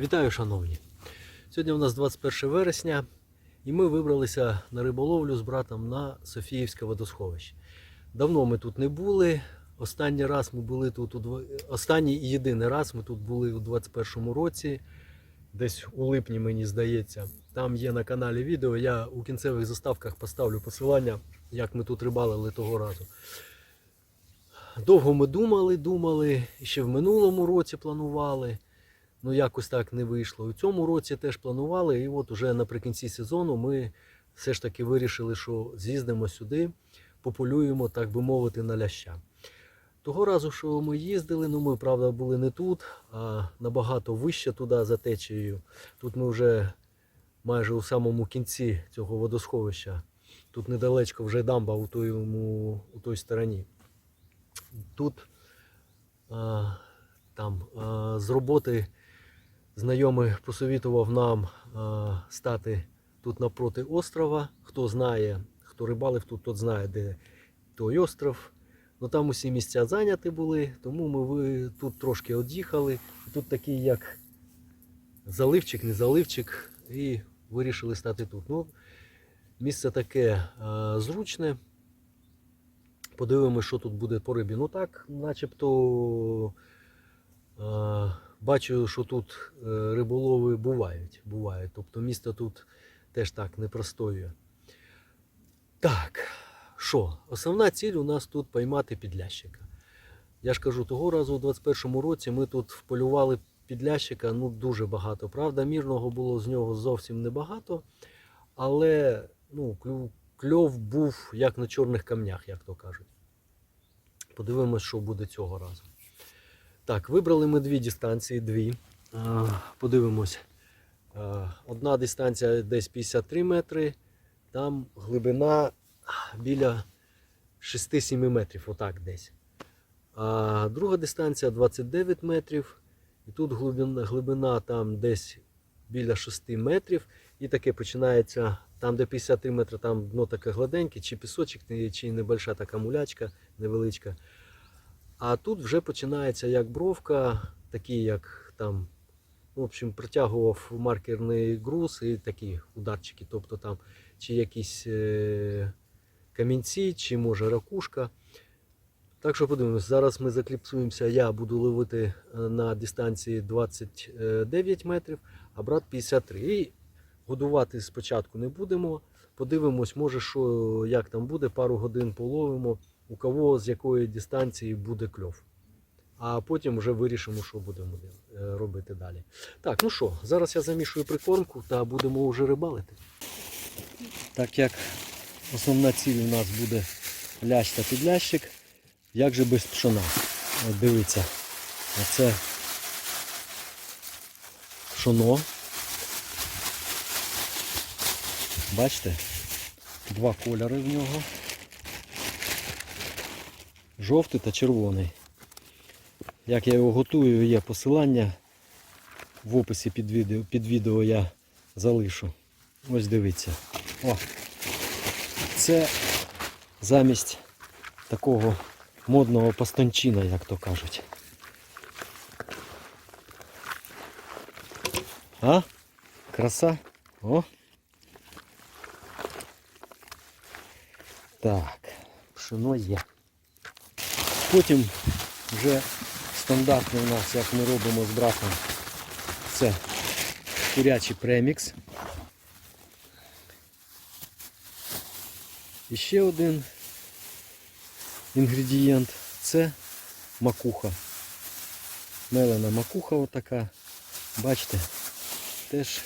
Вітаю, шановні! Сьогодні у нас 21 вересня, і ми вибралися на риболовлю з братом на Софіївське водосховище. Давно ми тут не були. Останній раз ми були тут останній і єдиний раз ми тут були у 21 році, десь у липні, мені здається. Там є на каналі відео. Я у кінцевих заставках поставлю посилання, як ми тут рибалили того разу. Довго ми думали, думали, ще в минулому році планували. Ну, якось так не вийшло. У цьому році теж планували, і от уже наприкінці сезону ми все ж таки вирішили, що з'їздимо сюди, пополюємо, так би мовити, на ляща. Того разу, що ми їздили, ну ми, правда, були не тут, а набагато вище туди за течією. Тут ми вже майже у самому кінці цього водосховища. Тут недалечко вже дамба у, тому, у той стороні. Тут а, там а, з роботи знайомий посовітував нам а, стати тут напроти острова. Хто знає, хто рибалив тут, тот знає, де той остров. Ну там усі місця зайняті були, тому ми тут трошки від'їхали. Тут такий як заливчик, не заливчик, і вирішили стати тут. Ну, місце таке а, зручне. Подивимось, що тут буде по рибі. Ну так, начебто. Бачу, що тут е, риболови бувають. бувають. Тобто місто тут теж так не простоює. Так, що? Основна ціль у нас тут поймати підлящика. Я ж кажу, того разу у 21-му році ми тут вполювали підлящика ну, дуже багато. Правда, мірного було з нього зовсім небагато, але ну, кльов був як на чорних камнях, як то кажуть. Подивимось, що буде цього разу. Так, вибрали ми дві дистанції, дві. Подивимось. Одна дистанція десь 53 метри, там глибина біля 6-7 метрів, отак десь. А друга дистанція 29 метрів. І тут глибина, глибина там десь біля 6 метрів. І таке починається там, де 53 метри, там дно таке гладеньке, чи пісочок, чи небольша така мулячка невеличка. А тут вже починається як бровка, такі як там, в общем, притягував маркерний груз і такі ударчики, тобто там чи якісь е- камінці, чи може ракушка. Так що подивимось, зараз ми закліпсуємося, я буду ловити е, на дистанції 29 метрів, а брат 53. І годувати спочатку не будемо. Подивимось, може, що як там буде, пару годин половимо у кого з якої дистанції буде кльов. А потім вже вирішимо, що будемо е, робити далі. Так, ну що, зараз я замішую прикормку та будемо вже рибалити. Так як основна ціль у нас буде лящ та підлящик, як же без пшона? От дивіться, оце пшоно. Бачите? Два кольори в нього жовтий та червоний. Як я його готую, є посилання в описі під відео, під відео я залишу. Ось дивіться. О, це замість такого модного пастончина, як то кажуть. А? Краса? О. Так, пшено є. Потім вже стандартно у нас, як ми робимо з братом, це курячий премікс. І ще один інгредієнт це макуха. Мелена макуха отака. Бачите, теж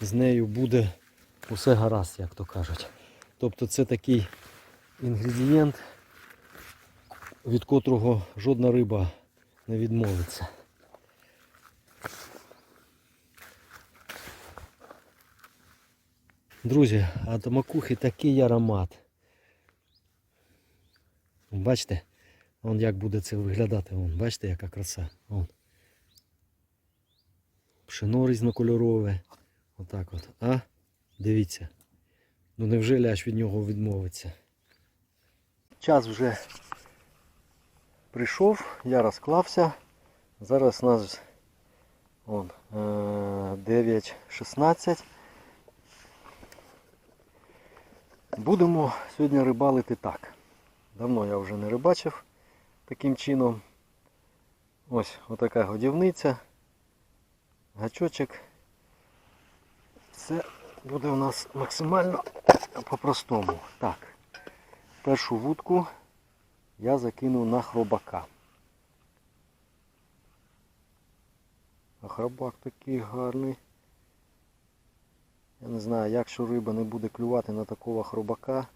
з нею буде усе гаразд, як то кажуть. Тобто це такий інгредієнт, від котрого жодна риба не відмовиться. Друзі, а до макухи такий аромат. Бачите? Вон як буде це виглядати. Вон, бачите, яка краса. Вон. Пшено різнокольорове. Отак от. А? Дивіться. Ну невже ляж від нього відмовиться? Час вже прийшов, я розклався. Зараз у нас е, 9.16. Будемо сьогодні рибалити так. Давно я вже не рибачив таким чином. Ось отака годівниця, гачочок. Все буде у нас максимально по-простому. Так, першу вудку я закину на хробака. А хробак такий гарний. Я не знаю, якщо риба не буде клювати на такого хробака.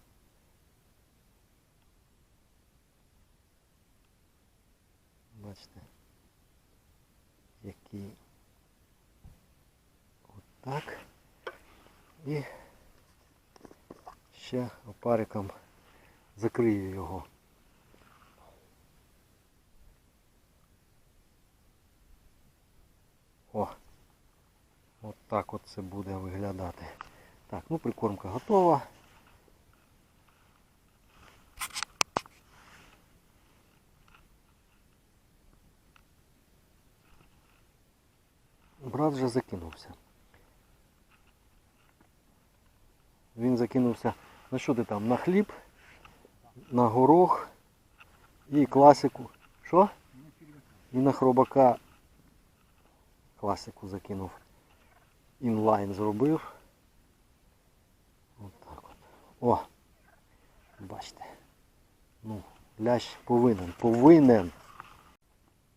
Бачите, який отак. І ще опариком закрию його. О! От так от це буде виглядати. Так, ну прикормка готова. Брат вже закинувся. Він закинувся. На що ти там? На хліб, на горох і класику. Що? І на хробака класику закинув. Інлайн зробив. От так от. О! Бачите. Ну, лящ повинен. Повинен.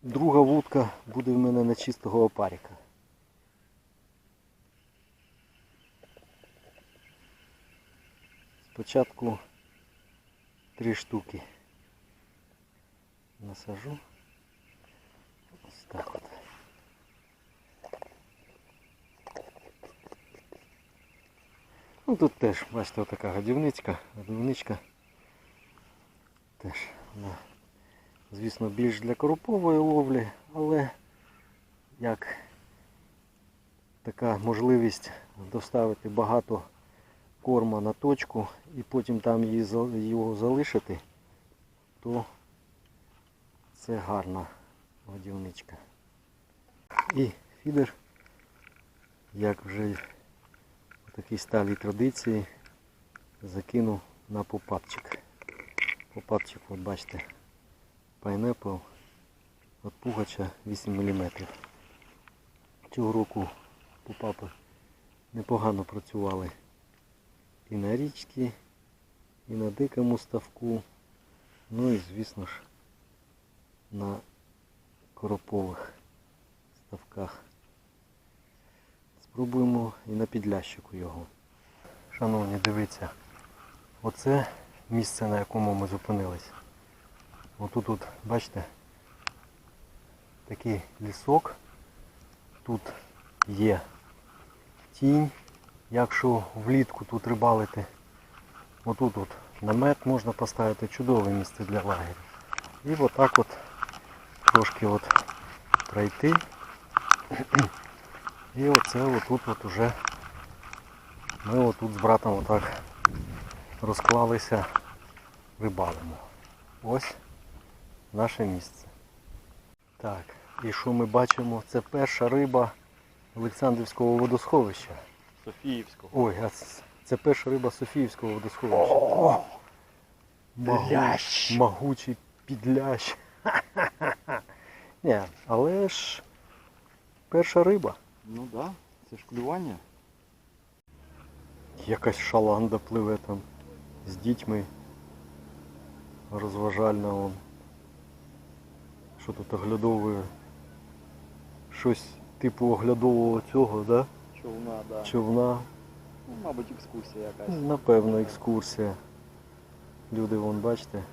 Друга вудка буде в мене на чистого опаріка. Спочатку три штуки насажу. Ось так от. Ну тут теж, бачите, така годівничка, годівничка. Теж вона, звісно, більш для коропової ловлі, але як така можливість доставити багато корма на точку і потім там її, його залишити, то це гарна годівничка. І фідер, як вже такій сталій традиції, закинув на попапчик. Попапчик, от бачите, Pineapple от пугача 8 мм. Цього року попапи непогано працювали і на річці, і на дикому ставку, ну і звісно ж на коропових ставках. Спробуємо і на підлящику його. Шановні, дивіться, оце місце, на якому ми зупинились. Отут, тут, бачите, такий лісок. Тут є тінь. Якщо влітку тут рибалити, отут от намет можна поставити, чудове місце для лагеря. І отак от трошки от пройти. І оце отут от уже ми отут з братом отак розклалися, рибалимо. Ось наше місце. Так, і що ми бачимо? Це перша риба Олександрівського водосховища. Софіївського. Ой, а це- це перша риба Софіївського водосховища. О, Лящ! Могучий підлящ. Ні, але ж перша риба. Ну так, да, це ж клювання. Якась шаланда пливе там з дітьми. Розважальна он. Що тут оглядовує? Щось типу оглядового цього, да? Човна, да. Човна. Ну, мабуть, екскурсія якась. Напевно, екскурсія. Люди вон, бачите,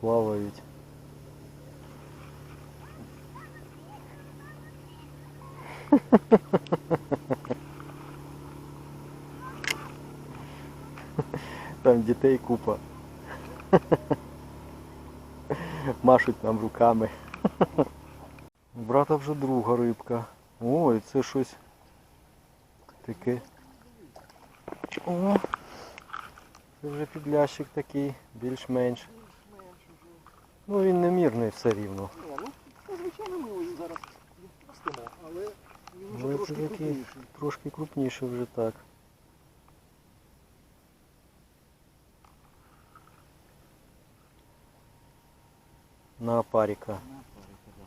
плавають. Там дітей купа. Машуть нам руками. У брата вже друга рибка. Ой, це щось таке. О, це вже підлящик такий, більш-менш. Ну він немірний все рівно. Ну, звичайно, ми його зараз відпустимо, але Трошки такі крупніший. трошки крупніше вже так. На опаріка. На, парика, да.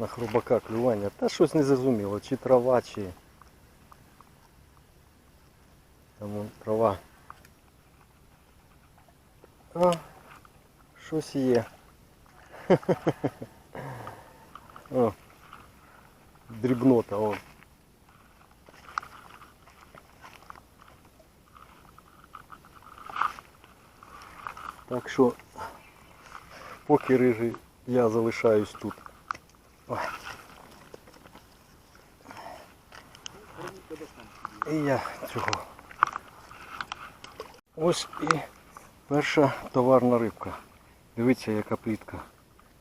На хробака клювання. Та щось не зрозуміло, чи трава, чи. трава. А, щось є. О, дрібнота, о. Так що, поки рижий, я залишаюсь тут. Ой. І я цього. Ось і перша товарна рибка. Дивіться, яка плітка.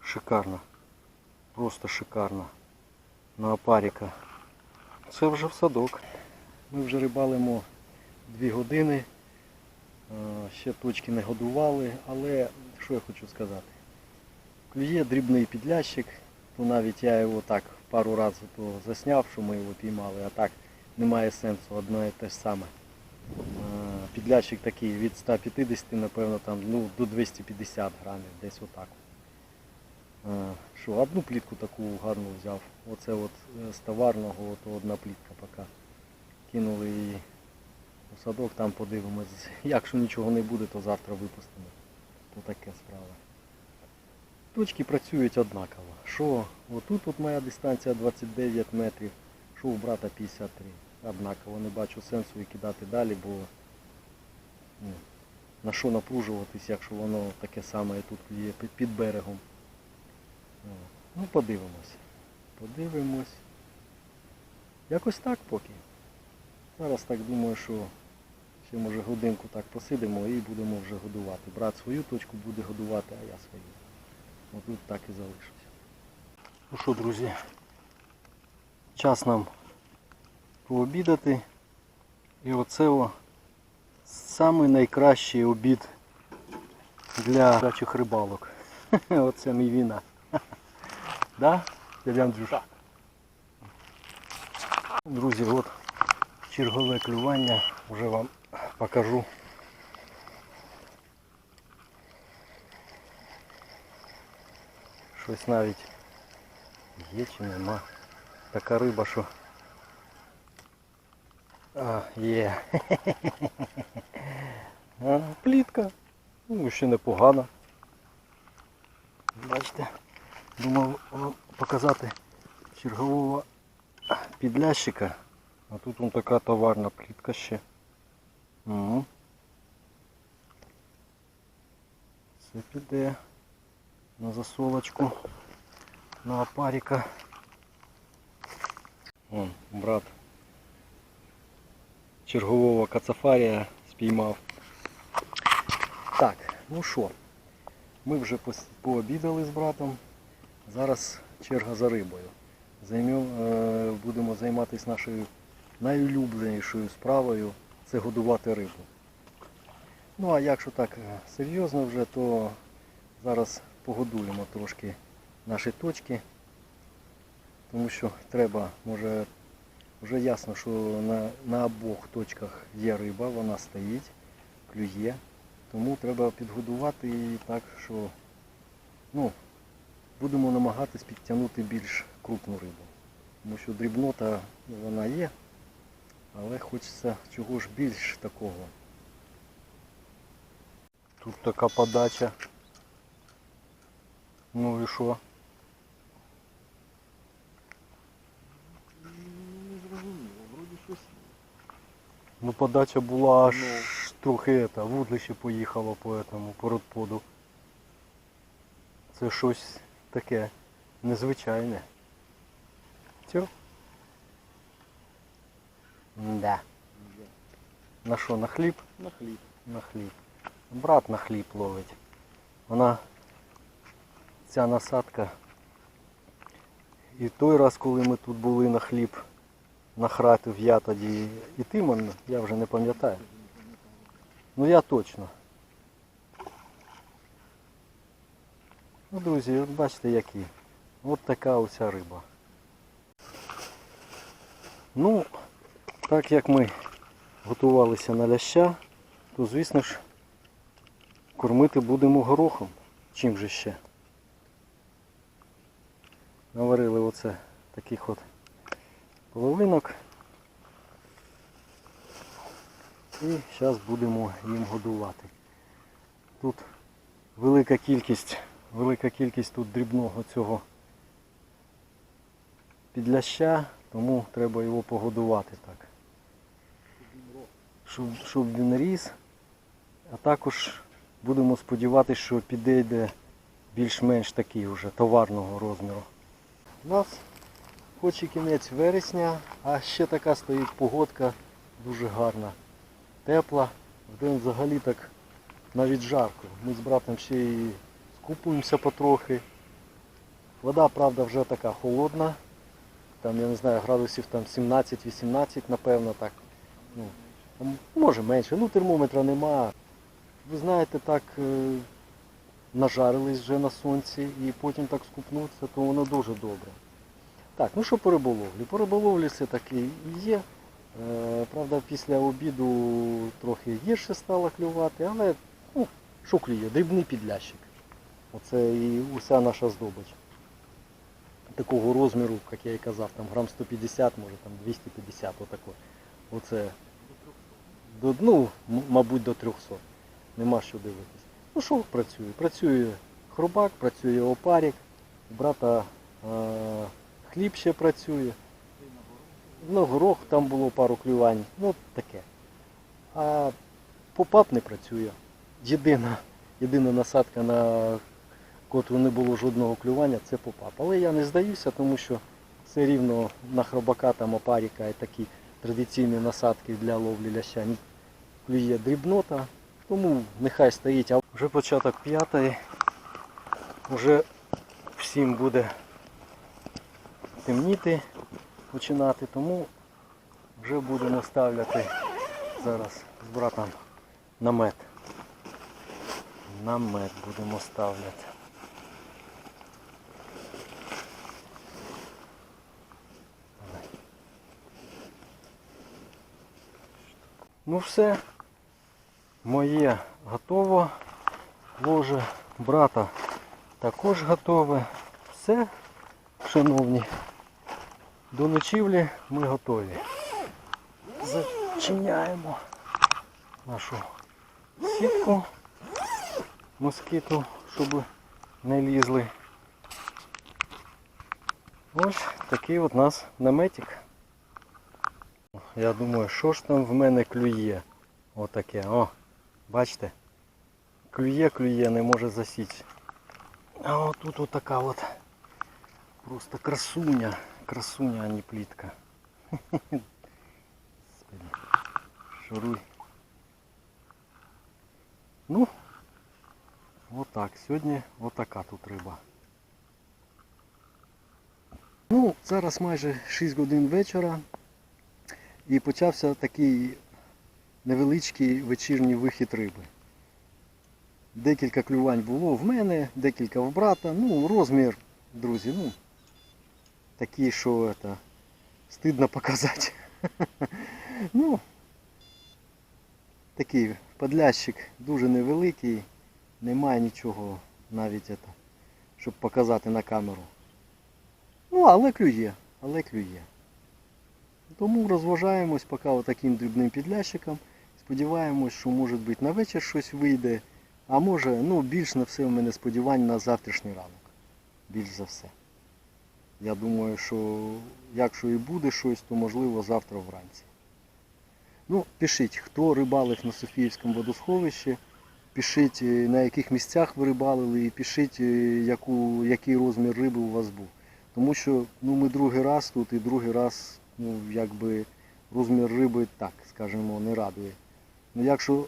Шикарна. Просто шикарна. На опаріка. Це вже в садок. Ми вже рибалимо 2 години. Ще точки не годували, але що я хочу сказати? Клює дрібний підлящик, то навіть я його так пару разів засняв, що ми його піймали, а так немає сенсу, одно і те ж саме. Підлящик такий від 150, напевно, там, ну, до 250 грамів, десь отак. Е, Що, одну плітку таку гарну взяв. Оце от е, з товарного, от одна плітка поки. Кинули її у садок, там подивимось. Якщо нічого не буде, то завтра випустимо. То таке справа. Точки працюють однаково. Що отут от моя дистанція 29 метрів, що у брата 53. Однаково не бачу сенсу і кидати далі, бо на що напружуватись, якщо воно таке саме і тут є під, берегом. Ну, подивимось. Подивимось. Якось так поки. Зараз так думаю, що ще може годинку так посидимо і будемо вже годувати. Брат свою точку буде годувати, а я свою. Отут так і залишуся. Ну що, друзі, час нам пообідати. І оце о, самий найкращий обід для дачих рибалок. Оце мій віна. Да? Дядя? Друзі, от чергове клювання, вже вам покажу. Щось навіть є чи нема. Така риба, що. А, є. А, плітка. Ну, ще непогана. Бачите, думав вам показати чергового підлящика. А тут вон така товарна плітка ще. Угу. Це піде на засолочку на опаріка. Вон, брат чергового кацафарія спіймав. Так, ну що, ми вже пообідали з братом. Зараз черга за рибою. Займем, е, будемо займатися нашою найулюбленішою справою це годувати рибу. Ну а якщо так е, серйозно вже, то зараз погодуємо трошки наші точки. Тому що треба, може, вже ясно, що на, на обох точках є риба, вона стоїть, клює. Тому треба підгодувати її так, що ну, будемо намагатись підтягнути більш крупну рибу. Тому що дрібнота вона є, але хочеться чого ж більш такого. Тут така подача. Ну і що? Ну, не зрозуміло, вроді щось. Ну подача була аж Ну. трохи это, вудлище поїхало по этому, по родподу. Це щось таке незвичайне. Тьо. Да. На що, на хліб? На хліб. На хліб. Брат на хліб ловить. Вона ця насадка. І той раз, коли ми тут були на хліб нахратив я тоді і Тимон, я вже не пам'ятаю. Ну я точно. Ну, друзі, от бачите які. От така оця риба. Ну, так як ми готувалися на ляща, то звісно ж кормити будемо горохом. Чим же ще? Наварили оце таких от половинок. І зараз будемо їм годувати. Тут велика кількість, велика кількість тут дрібного цього підляща, тому треба його погодувати так. Щоб, щоб він ріс. А також будемо сподіватися, що підійде більш-менш такий вже товарного розміру. У нас хоч і кінець вересня, а ще така стоїть погодка дуже гарна, тепла. Вдень взагалі так навіть жарко. Ми з братом ще і скупуємося потрохи. Вода, правда, вже така холодна. Там, я не знаю, градусів там 17-18, напевно, так. Ну, може менше, ну термометра нема. Ви знаєте, так е, нажарились вже на сонці і потім так скупнутися, то воно дуже добре. Так, ну що по риболовлі? По риболовлі все таки і є. Е, правда, після обіду трохи гірше стало клювати, але ну, що клює? Дрібний підлящик. Оце і уся наша здобич. Такого розміру, як я і казав, там грам 150, може там 250, отако. Оце до, ну, мабуть, до 300. Нема що дивитись. Ну що працює? Працює хробак, працює опарік, брата е, хліб ще працює. Ну, горох там було пару клювань, ну таке. А попап не працює. Єдина, єдина насадка, на котру не було жодного клювання, це попап. Але я не здаюся, тому що це рівно на хробака, там опаріка і такі традиційні насадки для ловлі ляща. Клює дрібнота, тому нехай стоїть. А вже початок п'ятої, вже всім буде темніти починати, тому вже будемо ставляти зараз з братом намет. Намет будемо ставляти. Ну все, моє готово. Ложе брата також готове. Все, шановні. До ночівлі ми готові. Зачиняємо нашу сітку москиту, щоб не лізли. Ось такий от нас наметик. Я думаю, що ж там в мене клює. Отаке. О, бачите? Клює, клює, не може засіти. А отут отака от просто красуня. Красуня, а не. Господи. Шуруй. Ну, отак. Сьогодні отака тут риба. Ну, зараз майже 6 годин вечора. І почався такий невеличкий вечірній вихід риби. Декілька клювань було в мене, декілька в брата. Ну, розмір, друзі, ну, такий, що це, стидно показати. Ну, такий подлящик дуже невеликий, немає нічого навіть це, щоб показати на камеру. Ну, але клює, але клює. Тому розважаємось поки таким дрібним підлящиком. Сподіваємось, що може бути на вечір щось вийде. А може, ну більш на все в мене сподівань на завтрашній ранок. Більш за все. Я думаю, що якщо і буде щось, то можливо завтра вранці. Ну, пишіть, хто рибалив на Софіївському водосховищі, пишіть е, на яких місцях ви рибалили і пишіть, е, яку, який розмір риби у вас був. Тому що ну, ми другий раз тут і другий раз ну, якби розмір риби так, скажімо, не радує. Ну, якщо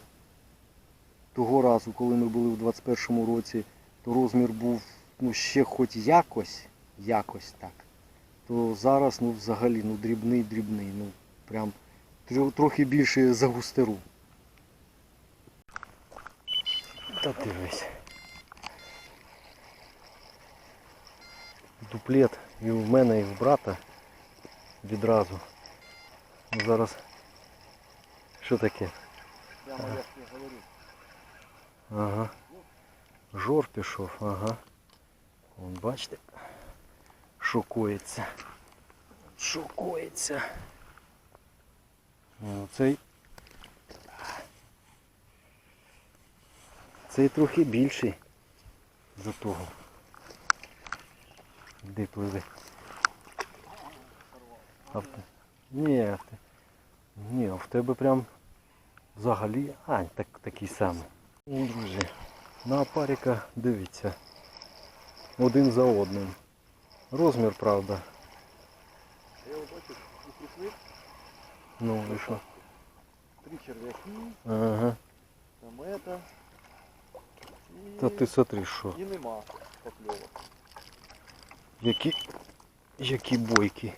того разу, коли ми були в 21-му році, то розмір був ну, ще хоч якось, якось так, то зараз ну взагалі ну дрібний, дрібний. Ну прям трохи більше за густеру. Та дивись. Дуплет і в мене, і в брата відразу. Ну, зараз. Що таке? Прямо я ж тебе говорю. Ага. Жор пішов, ага. Вон бачите. Шокується. Шокується. О, Цей. Цей трохи більший за того. Де пливе? А в... те- Ні, а в Ні, а в тебе прям взагалі. А, так, такий самий. Ну, друзі, на опаріка дивіться. Один за одним. Розмір, правда. Я його бачу, укрупнив. Ну і що? Три черв'яки, Ага. там это. І... Та ти смотри, що. І нема покльовок. Які. Які бойкі.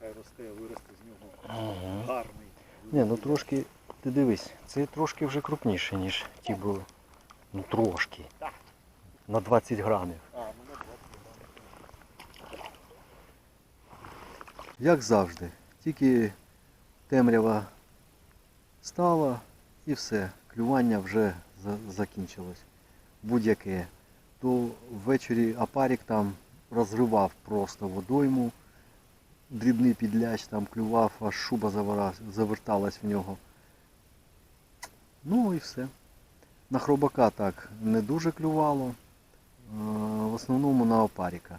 Хай росте, виросте з нього Ага. гарний. Ні, ну трошки, ти дивись, це трошки вже крупніше, ніж ті були. Ну трошки. На 20 грамів. А, ну на 20 Як завжди. Тільки темрява стала і все. Клювання вже за- закінчилось. Будь-яке. То ввечері апарік там розривав просто водойму. Дрібний підляч там клював, аж шуба заверталась в нього. Ну і все. На хробака так не дуже клювало. е, В основному на опаріка.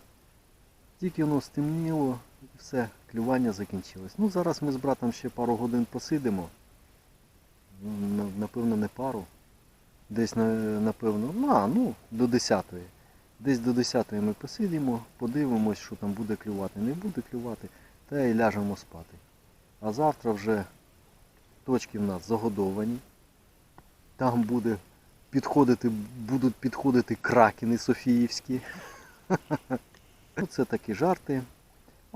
Тільки воно стемніло і все, клювання закінчилось. Ну зараз ми з братом ще пару годин посидимо. Ну, Напевно, не пару. Десь напевно, ну, а, ну, до 10-ї. Десь до 10-ї ми посидимо, подивимось, що там буде клювати. Не буде клювати, та й ляжемо спати. А завтра вже точки в нас загодовані. Там буде підходити, будуть підходити кракени Софіївські. Ну, це такі жарти.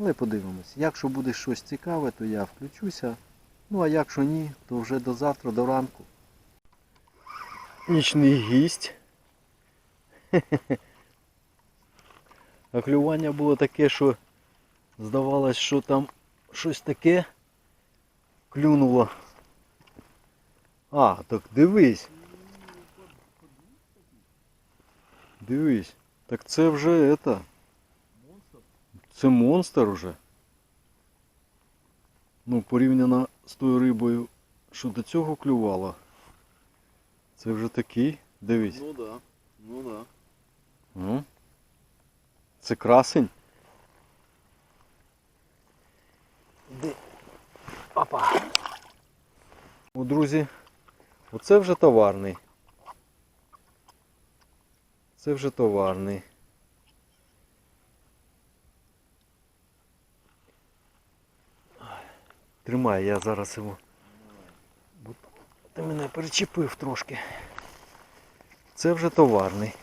Але подивимось. Якщо буде щось цікаве, то я включуся. Ну а якщо ні, то вже до завтра, до ранку. Нічний гість. А клювання було таке, що здавалось, що там щось таке клюнуло. А, так дивись. Дивись. Так це вже это. Це монстр уже. Ну, порівняно з тою рибою, що до цього клювало. Це вже такий. Дивись. Ну да, ну да. Ну. Це красень. Де? Опа. О, друзі, оце вже товарний. Це вже товарний. Тримай, я зараз його. Ти мене перечепив трошки. Це вже товарний.